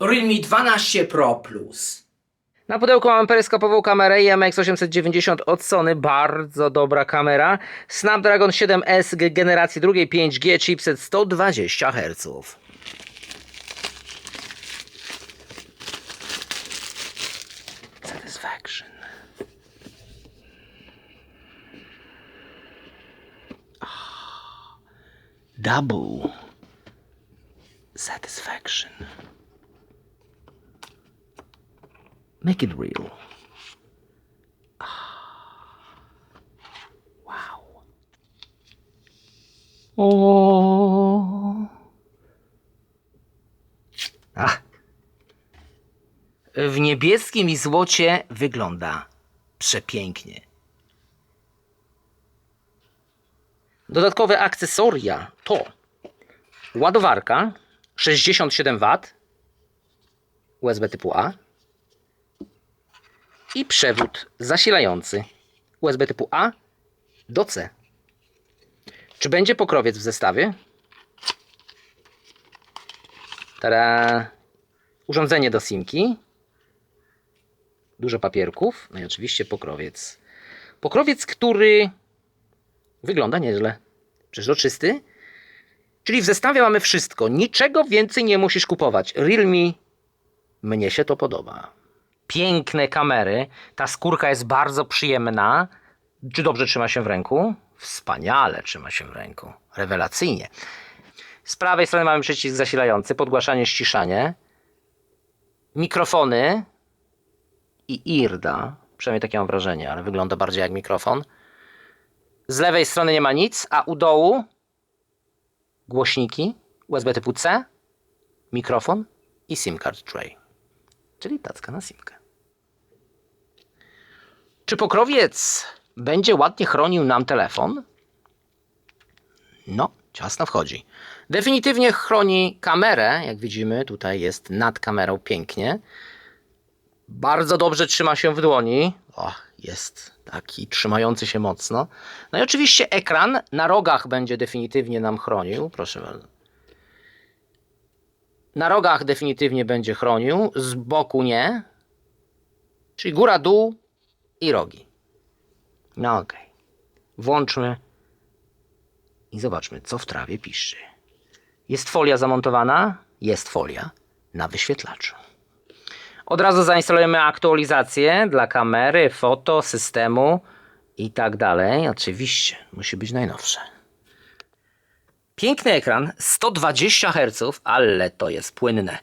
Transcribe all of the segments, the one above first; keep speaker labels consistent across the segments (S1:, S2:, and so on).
S1: Realme 12 Pro Plus.
S2: Na pudełku mamy peryskopową kamerę IMX890 od Sony, bardzo dobra kamera. Snapdragon 7S g- generacji drugiej 5G, chipset 120 Hz. Satisfaction. Double satisfaction. Make it real. Wow. O. Ach. W niebieskim i złocie wygląda przepięknie. Dodatkowe akcesoria to ładowarka 67W USB typu A i przewód zasilający USB typu A do C. Czy będzie pokrowiec w zestawie? Tada! Urządzenie do simki. Dużo papierków. No i oczywiście pokrowiec. Pokrowiec, który wygląda nieźle. Przeźroczysty. Czyli w zestawie mamy wszystko. Niczego więcej nie musisz kupować. Realme mnie się to podoba piękne kamery. Ta skórka jest bardzo przyjemna. Czy dobrze trzyma się w ręku? Wspaniale trzyma się w ręku. Rewelacyjnie. Z prawej strony mamy przycisk zasilający, podgłaszanie, ściszanie. Mikrofony i IRDA. Przynajmniej takie mam wrażenie, ale wygląda bardziej jak mikrofon. Z lewej strony nie ma nic, a u dołu głośniki USB typu C, mikrofon i SIM card tray czyli tacka na simkę. Czy pokrowiec będzie ładnie chronił nam telefon? No, ciasno wchodzi. Definitywnie chroni kamerę, jak widzimy, tutaj jest nad kamerą pięknie. Bardzo dobrze trzyma się w dłoni. O, jest taki trzymający się mocno. No i oczywiście ekran na rogach będzie definitywnie nam chronił. Proszę bardzo. Na rogach definitywnie będzie chronił, z boku nie. Czyli góra, dół i rogi. No okej. Włączmy i zobaczmy, co w trawie piszczy. Jest folia zamontowana? Jest folia na wyświetlaczu. Od razu zainstalujemy aktualizację dla kamery, foto, systemu i tak dalej. Oczywiście, musi być najnowsze. Piękny ekran, 120 Hz, ale to jest płynne.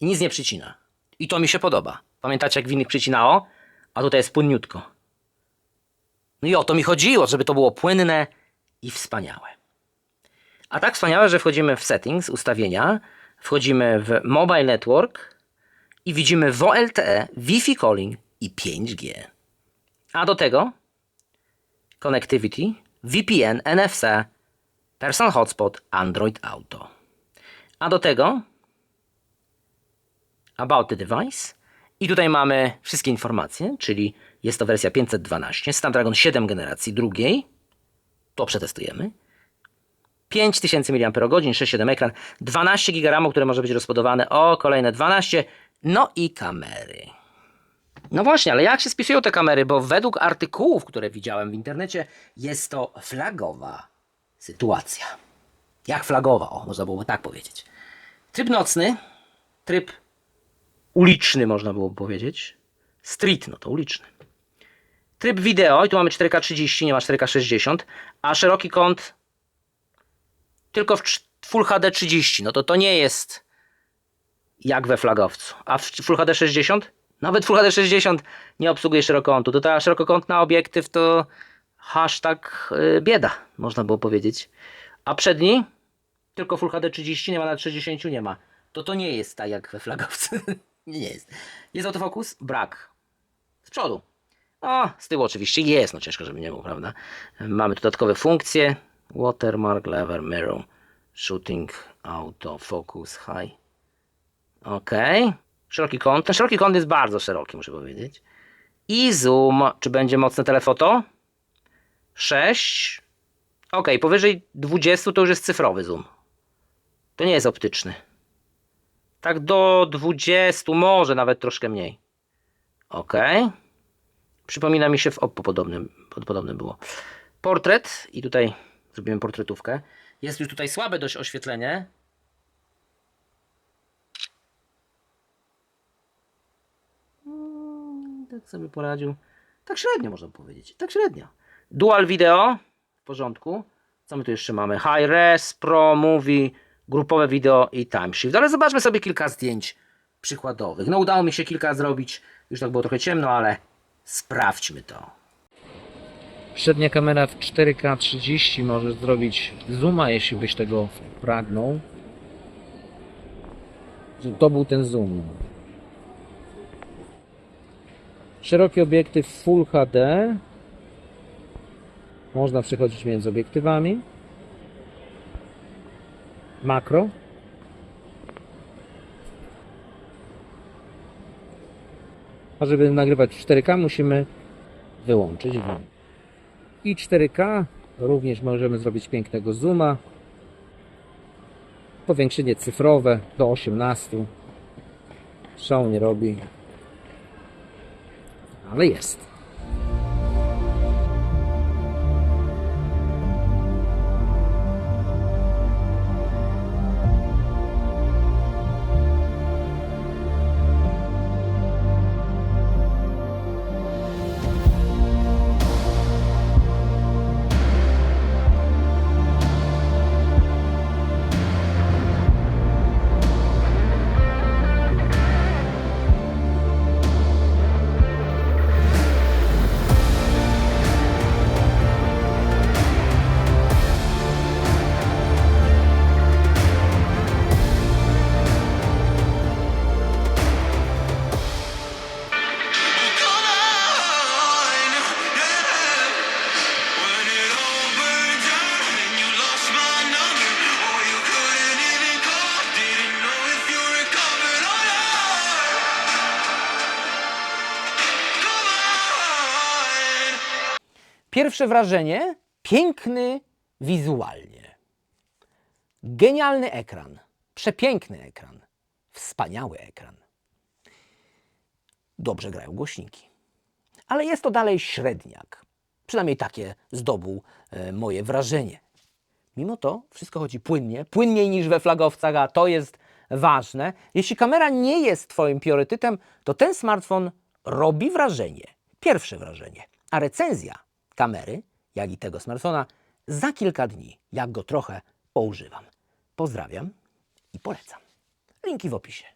S2: I nic nie przycina. I to mi się podoba. Pamiętacie, jak w innych przycinało? A tutaj jest płynniutko. No i o to mi chodziło, żeby to było płynne i wspaniałe. A tak wspaniałe, że wchodzimy w settings, ustawienia, wchodzimy w Mobile Network i widzimy VLTE, Wi-Fi Calling i 5G. A do tego Connectivity, VPN, NFC, Personal Hotspot, Android Auto. A do tego About the Device. I tutaj mamy wszystkie informacje, czyli jest to wersja 512, Snapdragon 7 generacji drugiej. To przetestujemy. 5000 mAh, 6,7 ekran, 12 GB RAMu, które może być rozbudowane o kolejne 12, no i kamery. No właśnie, ale jak się spisują te kamery? Bo według artykułów, które widziałem w internecie, jest to flagowa sytuacja. Jak flagowa, o, można byłoby tak powiedzieć. Tryb nocny, tryb uliczny, można byłoby powiedzieć. Street, no to uliczny. Tryb wideo, i tu mamy 4K30, nie ma 4K60, a szeroki kąt tylko w Full HD 30, no to to nie jest jak we flagowcu. A w Full HD 60? Nawet Full HD 60 nie obsługuje szerokokątu. To ta szerokokątna obiektyw to hashtag y, bieda, można było powiedzieć. A przedni? Tylko Full HD 30, nie ma na 60, nie ma. To to nie jest tak jak we flagowcu. nie, jest. Jest autofokus? Brak. Z przodu. O, z tyłu oczywiście jest, no ciężko, żeby nie było, prawda? Mamy dodatkowe funkcje. Watermark, lever, mirror, shooting, auto, focus, high. Ok. Szeroki kąt. Ten szeroki kąt jest bardzo szeroki, muszę powiedzieć. I zoom. Czy będzie mocne telefoto? 6. Ok, powyżej 20 to już jest cyfrowy zoom. To nie jest optyczny. Tak do 20, może nawet troszkę mniej. Ok. Przypomina mi się w Oppo podobnym, pod podobnym było. Portret i tutaj zrobimy portretówkę. Jest już tutaj słabe dość oświetlenie. Mm, Tak sobie poradził. Tak średnio można powiedzieć. Tak średnio. Dual video. W porządku. Co my tu jeszcze mamy? High Res, Pro, Movie, grupowe wideo i Timeshift. Ale zobaczmy sobie kilka zdjęć przykładowych. No udało mi się kilka zrobić. Już tak było trochę ciemno, ale sprawdźmy to. Przednia kamera w 4K 30 możesz zrobić zooma, jeśli byś tego pragnął. To był ten zoom. Szeroki obiektyw Full HD. Można przechodzić między obiektywami. Makro. A żeby nagrywać w 4K musimy wyłączyć zoom. I 4K również możemy zrobić pięknego zooma. Powiększenie cyfrowe do 18. Szał nie robi. Ale jest.
S3: Pierwsze wrażenie piękny wizualnie. Genialny ekran, przepiękny ekran, wspaniały ekran. Dobrze grają głośniki. Ale jest to dalej średniak. Przynajmniej takie zdobył e, moje wrażenie. Mimo to wszystko chodzi płynnie, płynniej niż we flagowcach, a to jest ważne. Jeśli kamera nie jest Twoim priorytetem, to ten smartfon robi wrażenie. Pierwsze wrażenie. A recenzja kamery, jak i tego smartfona, za kilka dni, jak go trochę poużywam. Pozdrawiam i polecam. Linki w opisie.